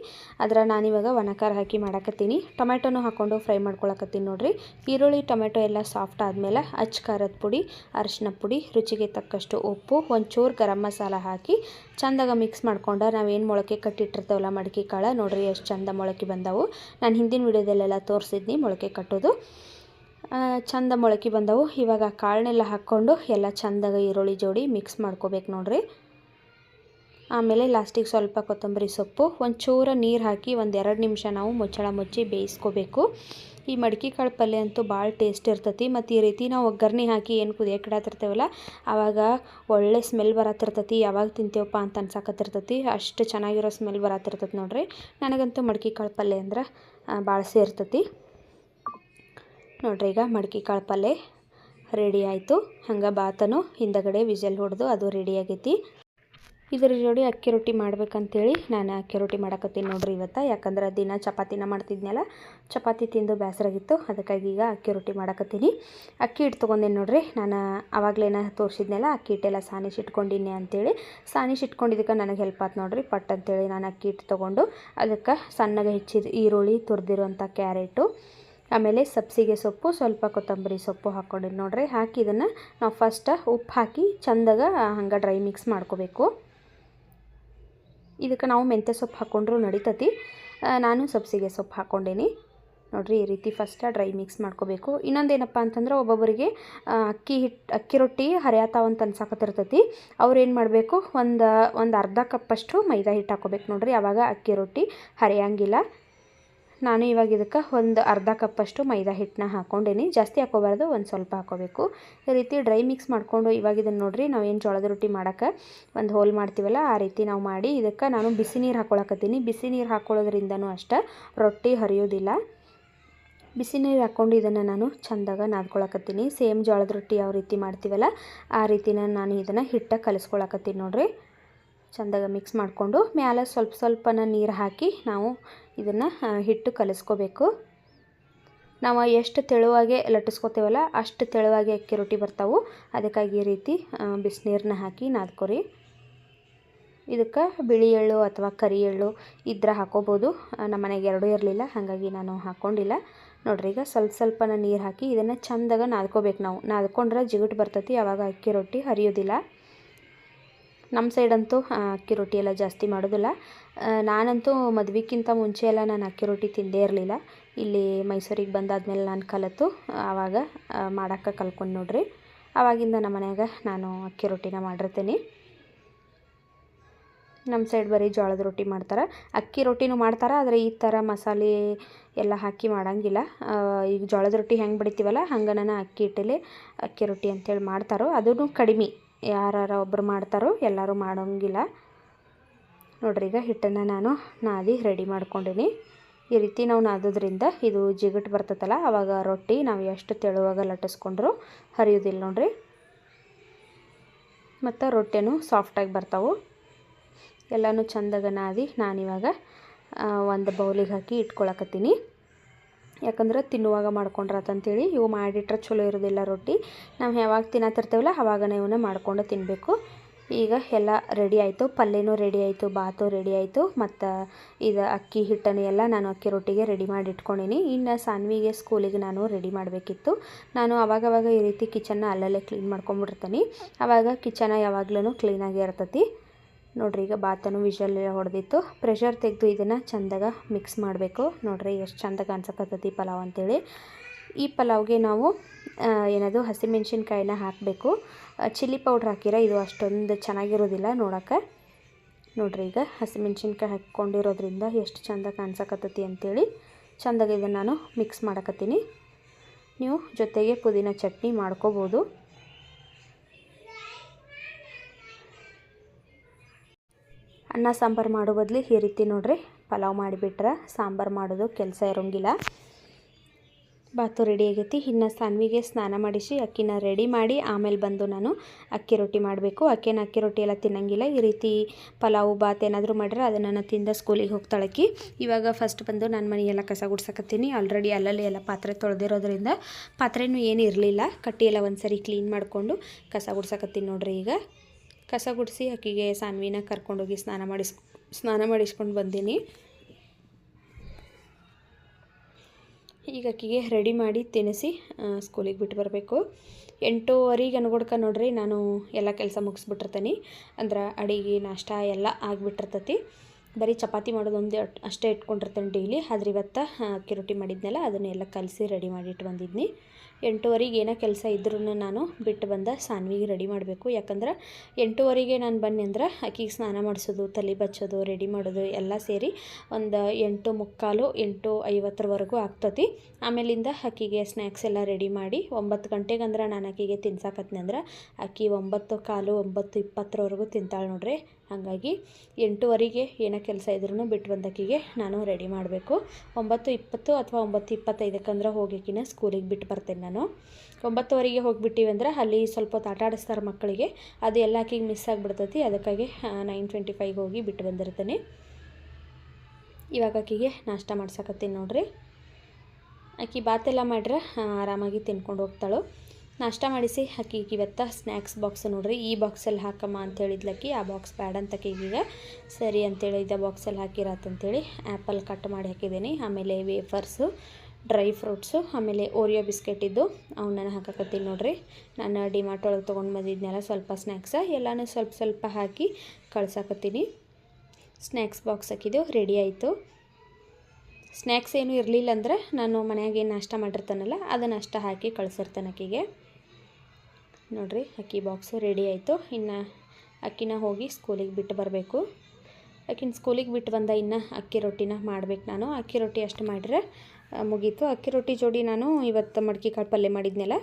ಅದರ ನಾನಿವಾಗ ಒಣ ಖಾರ ಹಾಕಿ ಮಾಡಕತ್ತೀನಿ. ಟೊಮೆಟೊನೂ ಹಾಕ್ಕೊಂಡು ಫ್ರೈ ಮಾಡ್ಕೊಳಕತ್ತೀನಿ ನೋಡಿರಿ. ಈರುಳ್ಳಿ ಟೊಮೆಟೊ ಎಲ್ಲ ಸಾಫ್ಟ್ ಆದಮೇಲೆ ಅಚ್ಚ ಖಾರದ ಪುಡಿ, ಅರಿಶಿನ ಪುಡಿ, ರುಚಿಗೆ ತಕ್ಕಷ್ಟು ಉಪ್ಪು, ಒಂಚೂರು ಗರಂ ಮಸಾಲ ಹಾಕಿ ಚಂದಾಗ ಮಿಕ್ಸ್ ಮಾಡ್ಕೊಂಡು ನಾವೇನು ಮೊಳಕೆ ಕಟ್ಟಿಟ್ಟಿರ್ತೇವಲ್ಲ ಮಡಿಕೆ ಕಾಳು ನೋಡಿರಿ ಎಷ್ಟು ಚಂದ ಮೊಳಕೆ ಬಂದವು. ನಾನು ಹಿಂದಿನ ವಿಡಿಯೋದಲ್ಲೆಲ್ಲ ತೋರಿಸಿದ್ನಿ ಮೊಳಕೆ ಕಟ್ಟೋದು. ಚಂದ ಮೊಳಕೆ ಬಂದವು. ಇವಾಗ ಕಾಳನ್ನೆಲ್ಲ ಹಾಕ್ಕೊಂಡು ಎಲ್ಲ ಚಂದಾಗ ಈರುಳ್ಳಿ ಜೋಡಿ ಮಿಕ್ಸ್ ಮಾಡ್ಕೋಬೇಕು ನೋಡ್ರಿ. ಆಮೇಲೆ ಲಾಸ್ಟಿಗೆ ಸ್ವಲ್ಪ ಕೊತ್ತಂಬರಿ ಸೊಪ್ಪು, ಒಂಚೂರ ನೀರು ಹಾಕಿ ಒಂದು ಎರಡು ನಿಮಿಷ ನಾವು ಮುಚ್ಚಳ ಮುಚ್ಚಿ ಬೇಯಿಸ್ಕೋಬೇಕು. ಈ ಮಡಿಕೆ ಕಾಳು ಪಲ್ಯ ಅಂತೂ ಭಾಳ ಟೇಸ್ಟ್ ಇರ್ತೈತಿ ಮತ್ತು ಈ ರೀತಿ ನಾವು ಒಗ್ಗರಣೆ ಹಾಕಿ ಏನು ಕುದಿಯಕ್ಕೆ ಇಡತ್ತಿರ್ತೇವಲ್ಲ ಆವಾಗ ಒಳ್ಳೆ ಸ್ಮೆಲ್ ಬರತ್ತಿರ್ತೈತಿ, ಯಾವಾಗ ತಿಂತೇವಪ್ಪ ಅಂತ ಅನ್ಸಾಕತ್ತಿರ್ತೈತಿ, ಅಷ್ಟು ಚೆನ್ನಾಗಿರೋ ಸ್ಮೆಲ್ ಬರತ್ತಿರ್ತೈತಿ ನೋಡ್ರಿ. ನನಗಂತೂ ಮಡಿಕೆ ಕಾಳು ಪಲ್ಯ ಅಂದ್ರೆ ಭಾಳ ಸೇರ್ತೈತಿ ನೋಡ್ರಿ ಈಗ ಮಡಿಕೆ ಕಾಳು ಪಲ್ಯ ರೆಡಿ ಆಯಿತು. ಹಂಗೆ ಬಾತನು ಹಿಂದಗಡೆ ವಿಜಲ್ ಹೊಡೆದು ಅದು ರೆಡಿ ಆಗೈತಿ. ಇದ್ರ ಜೋಡಿ ಅಕ್ಕಿ ರೊಟ್ಟಿ ಮಾಡ್ಬೇಕಂತೇಳಿ ನಾನು ಅಕ್ಕಿ ರೊಟ್ಟಿ ಮಾಡಕತ್ತೀನಿ ನೋಡ್ರಿ ಇವತ್ತು. ಯಾಕಂದ್ರೆ ದಿನ ಚಪಾತಿನ ಮಾಡ್ತಿದ್ನಲ್ಲ, ಚಪಾತಿ ತಿಂದು ಬೇಸರಾಗಿತ್ತು ಅದಕ್ಕಾಗಿ ಈಗ ಅಕ್ಕಿ ರೊಟ್ಟಿ ಮಾಡಕತ್ತೀನಿ. ಅಕ್ಕಿ ಹಿಟ್ಟು ತೊಗೊಂಡೇನಿ ನೋಡ್ರಿ, ನಾನು ಆವಾಗಲೇನ ತೋರಿಸಿದ್ನಲ್ಲ, ಅಕ್ಕಿ ಹಿಟ್ಟೆಲ್ಲ ಸಾನಿಶ್ ಇಟ್ಕೊಂಡಿನಿ ಅಂತೇಳಿ. ಸಾನಿಶ್ ಇಟ್ಕೊಂಡಿದ್ದಕ್ಕೆ ನನಗೆ ಹೆಲ್ಪ್ ಆಯ್ತು ನೋಡ್ರಿ, ಪಟ್ ಅಂತೇಳಿ ನಾನು ಅಕ್ಕಿ ಹಿಟ್ಟು ತೊಗೊಂಡು ಅದಕ್ಕೆ ಸಣ್ಣಗೆ ಹೆಚ್ಚಿದ ಈರುಳ್ಳಿ ತುರಿದಿರುವಂಥ ಕ್ಯಾರೆಟು, ಆಮೇಲೆ ಸಬ್ಸಿಗೆ ಸೊಪ್ಪು, ಸ್ವಲ್ಪ ಕೊತ್ತಂಬರಿ ಸೊಪ್ಪು ಹಾಕ್ಕೊಂಡಿದ್ದು ನೋಡ್ರಿ. ಹಾಕಿ ಇದನ್ನು ನಾವು ಫಸ್ಟ್ ಉಪ್ಪು ಹಾಕಿ ಚಂದಾಗ ಹಂಗೆ ಡ್ರೈ ಮಿಕ್ಸ್ ಮಾಡ್ಕೋಬೇಕು. ಇದಕ್ಕೆ ನಾವು ಮೆಂತ್ಯ ಸೊಪ್ಪು ಹಾಕ್ಕೊಂಡ್ರೂ ನಡಿತತಿ. ನಾನು ಸಬ್ಸಿಗೆ ಸೊಪ್ಪು ಹಾಕ್ಕೊಂಡೇನಿ ನೋಡಿರಿ, ಈ ರೀತಿ ಫಸ್ಟ್ ಡ್ರೈ ಮಿಕ್ಸ್ ಮಾಡ್ಕೋಬೇಕು. ಇನ್ನೊಂದೇನಪ್ಪ ಅಂತಂದ್ರೆ ಒಬ್ಬೊಬ್ಬರಿಗೆ ಅಕ್ಕಿ ಹಿಟ್ಟು ಅಕ್ಕಿ ರೊಟ್ಟಿ ಹರಿಯಾತಾವ ಅಂತ ಅನ್ಸಾಕತ್ತಿರ್ತೈತಿ. ಅವ್ರು ಏನು ಮಾಡಬೇಕು? ಒಂದು ಒಂದು ಅರ್ಧ ಕಪ್ಪಷ್ಟು ಮೈದಾ ಹಿಟ್ಟು ಹಾಕೋಬೇಕು. ನೋಡ್ರಿ ಅವಾಗ ಅಕ್ಕಿ ರೊಟ್ಟಿ ಹರಿಯಂಗಿಲ್ಲ. ನಾನು ಇವಾಗ ಇದಕ್ಕೆ ಒಂದು ಅರ್ಧ ಕಪ್ಪಷ್ಟು ಮೈದಾ ಹಿಟ್ಟನ್ನ ಹಾಕ್ಕೊಂಡೇನಿ. ಜಾಸ್ತಿ ಹಾಕೋಬಾರ್ದು ಒಂದು ಸ್ವಲ್ಪ ಹಾಕೋಬೇಕು ಈ ರೀತಿ ಡ್ರೈ ಮಿಕ್ಸ್ ಮಾಡಿಕೊಂಡು ಇವಾಗ ಇದನ್ನು ನೋಡಿರಿ, ನಾವು ಏನು ಜೋಳದ ರೊಟ್ಟಿ ಮಾಡೋಕ್ಕೆ ಒಂದು ಹೋಲ್ ಮಾಡ್ತೀವಲ್ಲ, ಆ ರೀತಿ ನಾವು ಮಾಡಿ ಇದಕ್ಕೆ ನಾನು ಬಿಸಿ ನೀರು ಹಾಕ್ಕೊಳಕತ್ತೀನಿ ಬಿಸಿ ನೀರು ಹಾಕ್ಕೊಳ್ಳೋದ್ರಿಂದನೂ ಅಷ್ಟೇ ರೊಟ್ಟಿ ಹರಿಯೋದಿಲ್ಲ. ಬಿಸಿ ನೀರು ಹಾಕ್ಕೊಂಡು ಇದನ್ನು ನಾನು ಚಂದಾಗ ನಾದ್ಕೊಳಕತ್ತೀನಿ. ಸೇಮ್ ಜೋಳದ ರೊಟ್ಟಿ ಯಾವ ರೀತಿ ಮಾಡ್ತೀವಲ್ಲ, ಆ ರೀತಿನ ನಾನು ಇದನ್ನು ಹಿಟ್ಟ ಕಲಿಸ್ಕೊಳಕತ್ತೀನಿ ನೋಡ್ರಿ. ಚಂದಾಗ ಮಿಕ್ಸ್ ಮಾಡಿಕೊಂಡು ಮ್ಯಾಲೆ ಸ್ವಲ್ಪ ಸ್ವಲ್ಪನ ನೀರು ಹಾಕಿ ನಾವು ಇದನ್ನು ಹಿಟ್ಟು ಕಲಿಸ್ಕೋಬೇಕು. ನಾವು ಎಷ್ಟು ತೆಳುವಾಗೆ ಲಟ್ಟಿಸ್ಕೋತೇವಲ್ಲ ಅಷ್ಟು ತೆಳುವಾಗಿ ಅಕ್ಕಿ ರೊಟ್ಟಿ ಬರ್ತಾವೆ. ಅದಕ್ಕಾಗಿ ಈ ರೀತಿ ಬಿಸಿನೀರನ್ನ ಹಾಕಿ ನಾದ್ಕೊರಿ. ಇದಕ್ಕೆ ಬಿಳಿ ಎಳ್ಳು ಅಥವಾ ಕರಿ ಎಳ್ಳು ಇದ್ರೆ ಹಾಕೋಬೋದು. ನಮ್ಮ ಮನೆಗೆ ಎರಡೂ ಇರಲಿಲ್ಲ, ಹಾಗಾಗಿ ನಾನು ಹಾಕ್ಕೊಂಡಿಲ್ಲ ನೋಡ್ರಿ ಈಗ ಸ್ವಲ್ಪ ಸ್ವಲ್ಪನ ನೀರು ಹಾಕಿ ಇದನ್ನು ಚಂದಾಗ ನಾದ್ಕೋಬೇಕು ನಾವು. ನಾದ್ಕೊಂಡ್ರೆ ಜಿಗುಟು ಬರ್ತೈತಿ ಯಾವಾಗ ಅಕ್ಕಿ ರೊಟ್ಟಿ ಹರಿಯೋದಿಲ್ಲ. ನಮ್ಮ ಸೈಡಂತೂ ಅಕ್ಕಿ ರೊಟ್ಟಿ ಎಲ್ಲ ಜಾಸ್ತಿ ಮಾಡೋದಿಲ್ಲ. ನಾನಂತೂ ಮದುವೆಗಿಂತ ಮುಂಚೆ ಎಲ್ಲ ನಾನು ಅಕ್ಕಿ ರೊಟ್ಟಿ ತಿಂದೇ ಇರಲಿಲ್ಲ. ಇಲ್ಲಿ ಮೈಸೂರಿಗೆ ಬಂದಾದ್ಮೇಲೆ ನಾನು ಕಲಿತು. ಆವಾಗ ಮಾಡೋಕ್ಕೆ ಕಲ್ಕೊಂಡು ನೋಡ್ರಿ. ಆವಾಗಿಂದ ನಮ್ಮ ಮನ್ಯಾಗ ನಾನು ಅಕ್ಕಿ ರೊಟ್ಟಿನ ಮಾಡಿರ್ತೀನಿ. ನಮ್ಮ ಸೈಡ್ ಬರೀ ಜೋಳದ ರೊಟ್ಟಿ ಮಾಡ್ತಾರೆ. ಅಕ್ಕಿ ರೊಟ್ಟಿನೂ ಮಾಡ್ತಾರೆ, ಆದರೆ ಈ ಥರ ಮಸಾಲೆ ಎಲ್ಲ ಹಾಕಿ ಮಾಡಂಗಿಲ್ಲ. ಈಗ ಜೋಳದ ರೊಟ್ಟಿ ಹೆಂಗೆ ಬಡಿತೀವಲ್ಲ ಹಂಗೆ ನಾನು ಅಕ್ಕಿ ಹಿಟ್ಟಲ್ಲಿ ಅಕ್ಕಿ ರೊಟ್ಟಿ ಅಂತೇಳಿ ಮಾಡ್ತಾರೋ ಅದೂ ಕಡಿಮೆ. ಯಾರಾರ ಒಬ್ಬರು ಮಾಡ್ತಾರೋ ಎಲ್ಲರೂ ಮಾಡೋಂಗಿಲ್ಲ. ನೋಡ್ರಿ, ಈಗ ಹಿಟ್ಟನ್ನು ನಾನು ನಾದಿ ರೆಡಿ ಮಾಡ್ಕೊಂಡಿನಿ. ಈ ರೀತಿ ನಾವು ನಾದೋದ್ರಿಂದ ಇದು ಜಿಗಟ್ ಬರ್ತೈತಲ್ಲ ಆವಾಗ ರೊಟ್ಟಿ ನಾವು ಎಷ್ಟು ತೆಳುವಾಗ ಲಟ್ಟಿಸ್ಕೊಂಡ್ರು ಹರಿಯೋದಿಲ್ಲ ನೋಡ್ರಿ. ಮತ್ತು ರೊಟ್ಟಿನೂ ಸಾಫ್ಟಾಗಿ ಬರ್ತಾವೆ. ಎಲ್ಲನೂ ಚಂದಾಗ ನಾದಿ ನಾನಿವಾಗ ಒಂದು ಬೌಲಿಗೆ ಹಾಕಿ ಇಟ್ಕೊಳಕತ್ತೀನಿ. ಯಾಕಂದ್ರೆ ತಿನ್ನುವಾಗ ಮಾಡ್ಕೊಂಡ್ರಾತಂತೇಳಿ ಇವು ಮಾಡಿಟ್ರೆ ಚಲೋ ಇರೋದಿಲ್ಲ ರೊಟ್ಟಿ. ನಾವು ಯಾವಾಗ ತಿನ್ನತ್ತಿರ್ತೇವಲ್ಲ ಅವಾಗ ಇವನ್ನ ಮಾಡ್ಕೊಂಡು ತಿನ್ನಬೇಕು ಈಗ ಎಲ್ಲ ರೆಡಿ ಆಯಿತು. ಪಲ್ಯನೂ ರೆಡಿ ಆಯಿತು. ಬಾತು ರೆಡಿ ಆಯಿತು. ಮತ್ತು ಇದು ಅಕ್ಕಿ, ಹಿಟ್ಟನ್ನು ಎಲ್ಲ ನಾನು ಅಕ್ಕಿ ರೊಟ್ಟಿಗೆ ರೆಡಿ ಮಾಡಿ ಇಟ್ಕೊಂಡಿನಿ. ಇನ್ನು ಸಾನ್ವಿಗೆ ಸ್ಕೂಲಿಗೆ ನಾನು ರೆಡಿ ಮಾಡಬೇಕಿತ್ತು. ನಾನು ಅವಾಗವಾಗ ಈ ರೀತಿ ಕಿಚನ್ನ ಅಲ್ಲಲ್ಲೇ ಕ್ಲೀನ್ ಮಾಡ್ಕೊಂಬಿಡ್ತೀನಿ ಆವಾಗ ಕಿಚನ ಯಾವಾಗ್ಲೂ ಕ್ಲೀನಾಗಿ ಇರ್ತೈತಿ. ನೋಡ್ರಿ, ಈಗ ಬಾತನು ವಿಷಲ್ ಹೊಡೆದಿತ್ತು. ಪ್ರೆಷರ್ ತೆಗೆದು ಇದನ್ನು ಚಂದಾಗ ಮಿಕ್ಸ್ ಮಾಡಬೇಕು. ನೋಡ್ರಿ, ಎಷ್ಟು ಚಂದ ಅನ್ಸಕತ್ತೈತಿ ಪಲಾವ್ ಅಂತೇಳಿ. ಈ ಪಲಾವ್ಗೆ ನಾವು ಏನದು, ಹಸಿಮೆಣ್ಸಿನ್ಕಾಯಿನ ಹಾಕಬೇಕು. ಚಿಲ್ಲಿ ಪೌಡ್ರ್ ಹಾಕಿರ ಇದು ಅಷ್ಟೊಂದು ಚೆನ್ನಾಗಿರೋದಿಲ್ಲ ನೋಡೋಕೆ ನೋಡ್ರಿ, ಈಗ ಹಸಿಮೆಣ್ಸಿನ್ಕಾಯಿ ಹಾಕ್ಕೊಂಡಿರೋದ್ರಿಂದ ಎಷ್ಟು ಚಂದ ಕಾಣಿಸಕತ್ತತಿ ಅಂತೇಳಿ ಚಂದಾಗ ಇದನ್ನು ನಾನು ಮಿಕ್ಸ್ ಮಾಡಕತ್ತೀನಿ. ನೀವು ಜೊತೆಗೆ ಪುದೀನ ಚಟ್ನಿ ಮಾಡ್ಕೋಬೋದು. ಅನ್ನ, ಸಾಂಬಾರು ಮಾಡೋ ಬದಲು ಈ ರೀತಿ ನೋಡ್ರಿ. ಪಲಾವ್ ಮಾಡಿಬಿಟ್ರೆ ಸಾಂಬಾರು ಮಾಡೋದು ಕೆಲಸ ಇರೋಂಗಿಲ್ಲ. ಬಾತು ರೆಡಿ ಆಗೈತಿ. ಇನ್ನು ಸಾನ್ವಿಗೆ ಸ್ನಾನ ಮಾಡಿಸಿ ಅಕ್ಕಿನ ರೆಡಿ ಮಾಡಿ ಆಮೇಲೆ ಬಂದು ನಾನು ಅಕ್ಕಿ ರೊಟ್ಟಿ ಮಾಡಬೇಕು. ಅಕ್ಕಿನ ಅಕ್ಕಿ ರೊಟ್ಟಿ ಎಲ್ಲ ತಿನ್ನಂಗಿಲ್ಲ. ಈ ರೀತಿ ಪಲಾವು, ಬಾತ್ ಏನಾದರೂ ಮಾಡಿದ್ರೆ ಅದನ್ನು ನಾನು ತಿಂದ ಸ್ಕೂಲಿಗೆ ಹೋಗ್ತಾಳಕ್ಕಿ. ಇವಾಗ ಫಸ್ಟ್ ಬಂದು ನಾನು ಮನೆಯೆಲ್ಲ ಕಸ ಗುಡ್ಸಕತ್ತೀನಿ. ಆಲ್ರೆಡಿ ಅಲ್ಲಲ್ಲಿ ಎಲ್ಲ ಪಾತ್ರೆ ತೊಳೆದಿರೋದ್ರಿಂದ ಪಾತ್ರೆನೂ ಏನು ಇರಲಿಲ್ಲ. ಕಟ್ಟಿ ಎಲ್ಲ ಒಂದು ಸರಿ ಕ್ಲೀನ್ ಮಾಡಿಕೊಂಡು ಕಸ ಗುಡ್ಸಕತ್ತೀನಿ ನೋಡ್ರಿ ಈಗ. ಕಸ ಗುಡಿಸಿ ಆಕಿಗೆ ಸಾನ್ವಿನ ಕರ್ಕೊಂಡೋಗಿ ಸ್ನಾನ ಮಾಡಿಸ್ ಸ್ನಾನ ಮಾಡಿಸ್ಕೊಂಡು ಬಂದೀನಿ. ಈಗ ಆಕಿಗೆ ರೆಡಿ ಮಾಡಿ ತಿನ್ನಿಸಿ ಸ್ಕೂಲಿಗೆ ಬಿಟ್ಟು ಬರಬೇಕು. ಎಂಟೂವರೆಗೆ ಅನ್ಗೊಡ್ಕ ನೋಡ್ರಿ ನಾನು ಎಲ್ಲ ಕೆಲಸ ಮುಗಿಸ್ಬಿಟ್ಟಿರ್ತೀನಿ. ಅಂದ್ರೆ ಅಡಿಗೆ, ನಾಷ್ಟ ಎಲ್ಲ ಆಗಿಬಿಟ್ಟಿರ್ತೈತಿ. ಬರೀ ಚಪಾತಿ ಮಾಡೋದೊಂದು ಅಷ್ಟೇ ಇಟ್ಕೊಂಡಿರ್ತೇನೆ ಡೈಲಿ ಆದ್ರೆ ಇವತ್ತು ಅಕ್ಕಿ ರೊಟ್ಟಿ ಮಾಡಿದ್ನಲ್ಲ, ಅದನ್ನೆಲ್ಲ ಕಲಸಿ ರೆಡಿ ಮಾಡಿ ಇಟ್ಟು ಬಂದಿದ್ನಿ. ಎಂಟೂವರೆಗೆ ಏನೋ ಕೆಲಸ ಇದ್ರೂ ನಾನು ಬಿಟ್ಟು ಬಂದ ಸಾನ್ವಿಗೆ ರೆಡಿ ಮಾಡಬೇಕು. ಯಾಕಂದ್ರೆ ಎಂಟುವರೆಗೆ ನಾನು ಬನ್ನಿ ಅಂದ್ರೆ ಆಕಿಗೆ ಸ್ನಾನ ಮಾಡಿಸೋದು, ತಲೆ ಬಚ್ಚೋದು, ರೆಡಿ ಮಾಡೋದು ಎಲ್ಲ ಸೇರಿ ಒಂದು ಎಂಟು ಮುಕ್ಕಾಲು, ಎಂಟು ಐವತ್ತರವರೆಗೂ ಆಗ್ತತಿ. ಆಮೇಲಿಂದ ಆಕಿಗೆ ಸ್ನ್ಯಾಕ್ಸ್ ಎಲ್ಲ ರೆಡಿ ಮಾಡಿ ಒಂಬತ್ತು ಗಂಟೆಗೆ ಅಂದ್ರೆ ನಾನು ಆಕಿಗೆ ತಿನ್ಸಾಕತ್ನಿ ಅಂದ್ರೆ ಆಕಿ ಒಂಬತ್ತು ಕಾಲು ಒಂಬತ್ತು ಇಪ್ಪತ್ತರವರೆಗೂ ತಿಂತಾಳೆ ನೋಡ್ರಿ. ಹಾಗಾಗಿ ಎಂಟುವರೆಗೆ ಏನೋ ಕೆಲಸ ಇದ್ರೂ ಬಿಟ್ಟು ಬಂದಕ್ಕಿಗೆ ನಾನು ರೆಡಿ ಮಾಡಬೇಕು. ಒಂಬತ್ತು ಇಪ್ಪತ್ತು ಅಥವಾ ಒಂಬತ್ತು ಇಪ್ಪತ್ತೈದಕ್ಕಂದ್ರೆ ಹೋಗಿಕಿನ ಸ್ಕೂಲಿಗೆ ಬಿಟ್ಟು ಬರ್ತೇನೆ ನಾನು. ಒಂಬತ್ತುವರೆಗೆ ಹೋಗಿಬಿಟ್ಟಿವಿ ಅಂದ್ರೆ ಅಲ್ಲಿ ಸ್ವಲ್ಪ ಹೊತ್ತು ಆಟ ಮಕ್ಕಳಿಗೆ. ಅದು ಎಲ್ಲ ಆಕಿಗೆ ಮಿಸ್ ಆಗಿಬಿಡ್ತೈತಿ. ಅದಕ್ಕಾಗಿ ನೈನ್ ಟ್ವೆಂಟಿ ಫೈವ್ಗೆ ಹೋಗಿ ಬಿಟ್ಟು ಬಂದಿರ್ತೀನಿ. ಇವಾಗ ಆಕಿಗೆ ನಾಷ್ಟ ಮಾಡ್ಸಕತ್ತೀನಿ ನೋಡ್ರಿ. ಆಕಿ ಬಾತೆಲ್ಲ ಮಾಡ್ರೆ ಆರಾಮಾಗಿ ತಿನ್ಕೊಂಡು ಹೋಗ್ತಾಳು. ನಾಷ್ಟ ಮಾಡಿಸಿ ಆಕಿ ಇವತ್ತ ಸ್ನ್ಯಾಕ್ಸ್ ಬಾಕ್ಸ್ ನೋಡ್ರಿ. ಈ ಬಾಕ್ಸಲ್ಲಿ ಹಾಕಮ್ಮ ಅಂತ ಹೇಳಿದ್ಲಕ್ಕಿ ಆ ಬಾಕ್ಸ್ ಬೇಡ ಅಂತ ಈಗ ಸರಿ ಅಂತೇಳಿ ಇದ್ದ ಬಾಕ್ಸಲ್ಲಿ ಹಾಕಿರತ್ತಂತೇಳಿ ಆ್ಯಪಲ್ ಕಟ್ ಮಾಡಿ ಹಾಕಿದ್ದೀನಿ. ಆಮೇಲೆ ವೇಫರ್ಸು ಡ್ರೈ ಫ್ರೂಟ್ಸು, ಆಮೇಲೆ ಓರಿಯೋ ಬಿಸ್ಕೆಟ್ ಇದ್ದು ಅವನ್ನ ಹಾಕಕತ್ತೀನಿ ನೋಡ್ರಿ. ನಾನು ಡಿಮಾರ್ಟ್ ಒಳಗೆ ತೊಗೊಂಡು ಬಂದಿದ್ನೆಲ್ಲ ಸ್ವಲ್ಪ ಸ್ನ್ಯಾಕ್ಸ ಎಲ್ಲನೂ ಸ್ವಲ್ಪ ಸ್ವಲ್ಪ ಹಾಕಿ ಕಳ್ಸಾಕತ್ತೀನಿ. ಸ್ನ್ಯಾಕ್ಸ್ ಬಾಕ್ಸ್ ಹಾಕಿದ್ದು, ರೆಡಿ ಆಯಿತು. ಸ್ನ್ಯಾಕ್ಸ್ ಏನು ಇರಲಿಲ್ಲ ಅಂದ್ರೆ ನಾನು ಮನೆಯಾಗೆ ಏನು ನಾಷ್ಟ ಮಾಡಿರ್ತಾನಲ್ಲ, ಅದನ್ನು ಅಷ್ಟ ಹಾಕಿ ಕಳ್ಸಿರ್ತಾನೆ ಅಕ್ಕಿಗೆ. ನೋಡಿರಿ, ಅಕ್ಕಿ ಬಾಕ್ಸು ರೆಡಿ ಆಯಿತು. ಇನ್ನು ಅಕ್ಕಿನ ಹೋಗಿ ಸ್ಕೂಲಿಗೆ ಬಿಟ್ಟು ಬರಬೇಕು. ಅಕ್ಕಿನ ಸ್ಕೂಲಿಗೆ ಬಿಟ್ಟು ಬಂದ ಇನ್ನು ಅಕ್ಕಿ ರೊಟ್ಟಿನ ಮಾಡ್ಬೇಕು ನಾನು. ಅಕ್ಕಿ ರೊಟ್ಟಿ ಅಷ್ಟು ಮಾಡಿದ್ರೆ ಮುಗೀತು. ಅಕ್ಕಿ ರೊಟ್ಟಿ ಜೋಡಿ ನಾನು ಇವತ್ತು ಮಡ್ಕೆ ಕಾಳು ಪಲ್ಯ ಮಾಡಿದ್ನಲ್ಲ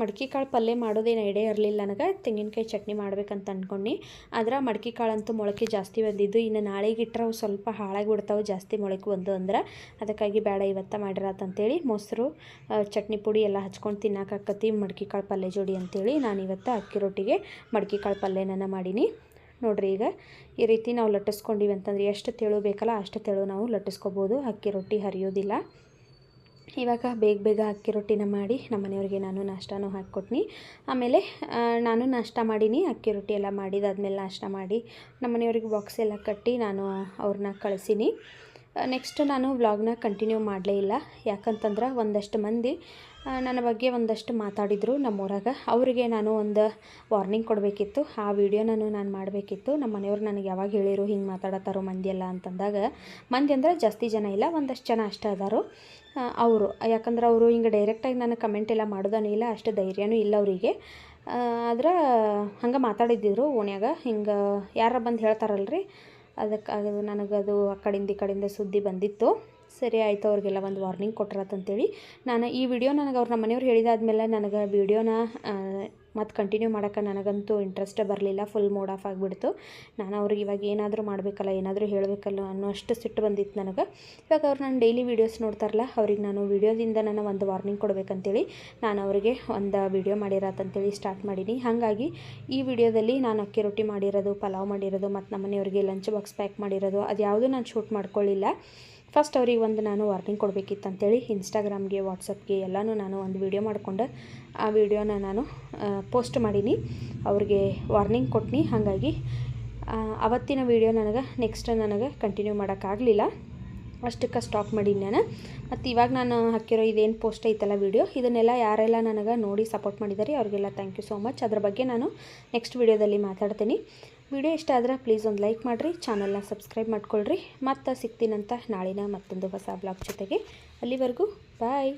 ಮಡ್ಕೆ ಕಾಳು ಪಲ್ಯ ಮಾಡೋದೇನು ಐಡಿಯಾ ಇರಲಿಲ್ಲ ನನಗೆ. ತೆಂಗಿನಕಾಯಿ ಚಟ್ನಿ ಮಾಡ್ಬೇಕಂತ ಅಂದ್ಕೊಂಡು ಆದ್ರೆ ಮಡ್ಕಿ ಕಾಳಂತೂ ಮೊಳಕೆ ಜಾಸ್ತಿ ಬಂದಿದ್ದು. ಇನ್ನು ನಾಳೆಗೆ ಇಟ್ಟರೆ ಅವು ಸ್ವಲ್ಪ ಹಾಳಾಗಿ ಬಿಡ್ತಾವೆ, ಜಾಸ್ತಿ ಮೊಳಕೆ ಬಂದು ಅಂದ್ರೆ. ಅದಕ್ಕಾಗಿ ಬೇಡ ಇವತ್ತು ಮಾಡಿರತ್ತಂತೇಳಿ ಮೊಸರು ಚಟ್ನಿ ಪುಡಿ ಎಲ್ಲ ಹಚ್ಕೊಂಡು ತಿನ್ನೋಕ್ಕಾಕತಿ ಮಡ್ಕೆ ಕಾಳು ಪಲ್ಯ ಜೋಡಿ ಅಂತೇಳಿ ನಾನು ಇವತ್ತು ಅಕ್ಕಿ ರೊಟ್ಟಿಗೆ ಮಡ್ಕೆ ಕಾಳು ಪಲ್ಯನ ಮಾಡೀನಿ. ನೋಡ್ರಿ ಈಗ ಈ ರೀತಿ ನಾವು ಲಟ್ಟಿಸ್ಕೊಂಡಿವಿ ಅಂತಂದ್ರೆ ಎಷ್ಟು ತೆಳು ಬೇಕಲ್ಲ ಅಷ್ಟು ತೆಳು ನಾವು ಲಟ್ಟಿಸ್ಕೊಬೋದು. ಅಕ್ಕಿ ರೊಟ್ಟಿ ಹರಿಯೋದಿಲ್ಲ. ಇವಾಗ ಬೇಗ ಬೇಗ ಅಕ್ಕಿ ರೊಟ್ಟಿನ ಮಾಡಿ ನಮ್ಮ ಮನೆಯವ್ರಿಗೆ ನಾನು ನಾಷ್ಟಾನು ಹಾಕ್ಕೊಟ್ನಿ. ಆಮೇಲೆ ನಾನು ನಾಷ್ಟ ಮಾಡೀನಿ. ಅಕ್ಕಿ ರೊಟ್ಟಿ ಎಲ್ಲ ಮಾಡಿದಾದ್ಮೇಲೆ ನಾಷ್ಟ ಮಾಡಿ ನಮ್ಮ ಮನೆಯವ್ರಿಗೆ ಬಾಕ್ಸ್ ಎಲ್ಲ ಕಟ್ಟಿ ನಾನು ಅವ್ರನ್ನ ಕಳಿಸೀನಿ. ನೆಕ್ಸ್ಟ್ ನಾನು ವ್ಲಾಗ್ನ ಕಂಟಿನ್ಯೂ ಮಾಡಲೇ ಇಲ್ಲ. ಯಾಕಂತಂದ್ರೆ ಒಂದಷ್ಟು ಮಂದಿ ನನ್ನ ಬಗ್ಗೆ ಒಂದಷ್ಟು ಮಾತಾಡಿದರು ನಮ್ಮೂರಾಗ. ಅವರಿಗೆ ನಾನು ಒಂದು ವಾರ್ನಿಂಗ್ ಕೊಡಬೇಕಿತ್ತು. ಆ ವಿಡಿಯೋನೂ ನಾನು ಮಾಡಬೇಕಿತ್ತು. ನಮ್ಮ ಮನೆಯವ್ರು ನನಗೆ ಯಾವಾಗ ಹೇಳಿರು ಹಿಂಗೆ ಮಾತಾಡತ್ತಾರೋ ಮಂದಿ ಎಲ್ಲ ಅಂತಂದಾಗ, ಮಂದಿ ಅಂದ್ರೆ ಜಾಸ್ತಿ ಜನ ಇಲ್ಲ, ಒಂದಷ್ಟು ಜನ ಅಷ್ಟೇ ಅದಾರು. ಅವರು. ಯಾಕಂದ್ರೆ ಅವರು ಹಿಂಗೆ ಡೈರೆಕ್ಟಾಗಿ ನಾನು ಕಮೆಂಟ್ ಎಲ್ಲ ಮಾಡೋದನೂ ಇಲ್ಲ, ಅಷ್ಟು ಧೈರ್ಯನೂ ಇಲ್ಲ ಅವರಿಗೆ. ಆದ್ರೆ ಹಂಗೆ ಮಾತಾಡಿದ್ದಿದ್ರು ಓಣ್ಯಾಗ. ಹಿಂಗೆ ಯಾರ ಬಂದು ಹೇಳ್ತಾರಲ್ರಿ ಅದಕ್ಕೆ ಅದು ನನಗದು ಆ ಕಡೆಯಿಂದ ಈ ಕಡೆಯಿಂದ ಸುದ್ದಿ ಬಂದಿತ್ತು. ಸರಿ ಆಯಿತು, ಅವ್ರಿಗೆಲ್ಲ ಒಂದು ವಾರ್ನಿಂಗ್ ಕೊಟ್ರತ್ತಂತೇಳಿ ನಾನು ಈ ವಿಡಿಯೋ ನನಗೆ ಅವ್ರು ನಮ್ಮ ಮನೆಯವ್ರು ಹೇಳಿದಾದ್ಮೇಲೆ ನನಗೆ ವಿಡಿಯೋನ ಮತ್ತು ಕಂಟಿನ್ಯೂ ಮಾಡೋಕೆ ನನಗಂತೂ ಇಂಟ್ರೆಸ್ಟ್ ಬರಲಿಲ್ಲ ಫುಲ್ ಮೋಡ್ ಆಫ್ ಆಗಿಬಿಡ್ತು. ನಾನು ಅವ್ರಿಗೆ ಇವಾಗ ಏನಾದರೂ ಮಾಡಬೇಕಲ್ಲ, ಏನಾದರೂ ಹೇಳಬೇಕಲ್ಲ ಅನ್ನೋ ಅಷ್ಟು ಸಿಟ್ಟು ಬಂದಿತ್ತು ನನಗೆ. ಇವಾಗ ಅವ್ರು ನಾನು ಡೈಲಿ ವೀಡಿಯೋಸ್ ನೋಡ್ತಾರಲ್ಲ, ಅವ್ರಿಗೆ ನಾನು ವೀಡಿಯೋದಿಂದ ನಾನು ಒಂದು ವಾರ್ನಿಂಗ್ ಕೊಡಬೇಕಂತೇಳಿ ನಾನು ಅವರಿಗೆ ಒಂದು ವಿಡಿಯೋ ಮಾಡಿರತ್ತಂತೇಳಿ ಸ್ಟಾರ್ಟ್ ಮಾಡೀನಿ. ಹಾಗಾಗಿ ಈ ವಿಡಿಯೋದಲ್ಲಿ ನಾನು ಅಕ್ಕಿ ರೊಟ್ಟಿ ಮಾಡಿರೋದು, ಪಲಾವ್ ಮಾಡಿರೋದು ಮತ್ತು ನಮ್ಮ ಮನೆಯವ್ರಿಗೆ ಲಂಚ್ ಬಾಕ್ಸ್ ಪ್ಯಾಕ್ ಮಾಡಿರೋದು ಅದು ಯಾವುದೂ ನಾನು ಶೂಟ್ ಮಾಡ್ಕೊಳ್ಳಿಲ್ಲ ಫಸ್ಟ್ ಅವ್ರಿಗೆ ಒಂದು ನಾನು ವಾರ್ನಿಂಗ್ ಕೊಡಬೇಕಿತ್ತು ಅಂತೇಳಿ ಇನ್ಸ್ಟಾಗ್ರಾಮ್ಗೆ, ವಾಟ್ಸಪ್ಗೆ ಎಲ್ಲನೂ ನಾನು ಒಂದು ವಿಡಿಯೋ ಮಾಡ್ಕೊಂಡು. ಆ ವಿಡಿಯೋನ ನಾನು ಪೋಸ್ಟ್ ಮಾಡೀನಿ. ಅವ್ರಿಗೆ ವಾರ್ನಿಂಗ್ ಕೊಟ್ನಿ. ಹಾಗಾಗಿ ಅವತ್ತಿನ ವಿಡಿಯೋ ನನಗೆ ನೆಕ್ಸ್ಟ್ ನನಗೆ ಕಂಟಿನ್ಯೂ ಮಾಡೋಕ್ಕಾಗಲಿಲ್ಲ. ಅಷ್ಟಕ್ಕೆ ಸ್ಟಾಪ್ ಮಾಡೀನಿ ನಾನು. ಮತ್ತು ಇವಾಗ ನಾನು ಹಾಕಿರೋ ಇದೇನು ಪೋಸ್ಟ್ ಐತಲ್ಲ ವೀಡಿಯೋ ಇದನ್ನೆಲ್ಲ ಯಾರೆಲ್ಲ ನನಗೆ ನೋಡಿ ಸಪೋರ್ಟ್ ಮಾಡಿದ್ದಾರೆ ಅವ್ರಿಗೆಲ್ಲ ಥ್ಯಾಂಕ್ ಯು ಸೋ ಮಚ್ ಅದ್ರ ಬಗ್ಗೆ ನಾನು ನೆಕ್ಸ್ಟ್ ವಿಡಿಯೋದಲ್ಲಿ ಮಾತಾಡ್ತೀನಿ. ವಿಡಿಯೋ ಇಷ್ಟ ಆದ್ರೆ ಪ್ಲೀಸ್ ಒಂದು ಲೈಕ್ ಮಾಡಿರಿ ಚಾನಲ್ನ ಸಬ್ಸ್ಕ್ರೈಬ್ ಮಾಡ್ಕೊಳ್ರಿ. ಮತ್ತು ಸಿಗ್ತೀನಂತ ನಾಳಿನ ಮತ್ತೊಂದು ಹೊಸ ಬ್ಲಾಗ್ ಜೊತೆಗೆ. ಅಲ್ಲಿವರೆಗೂ ಬಾಯ್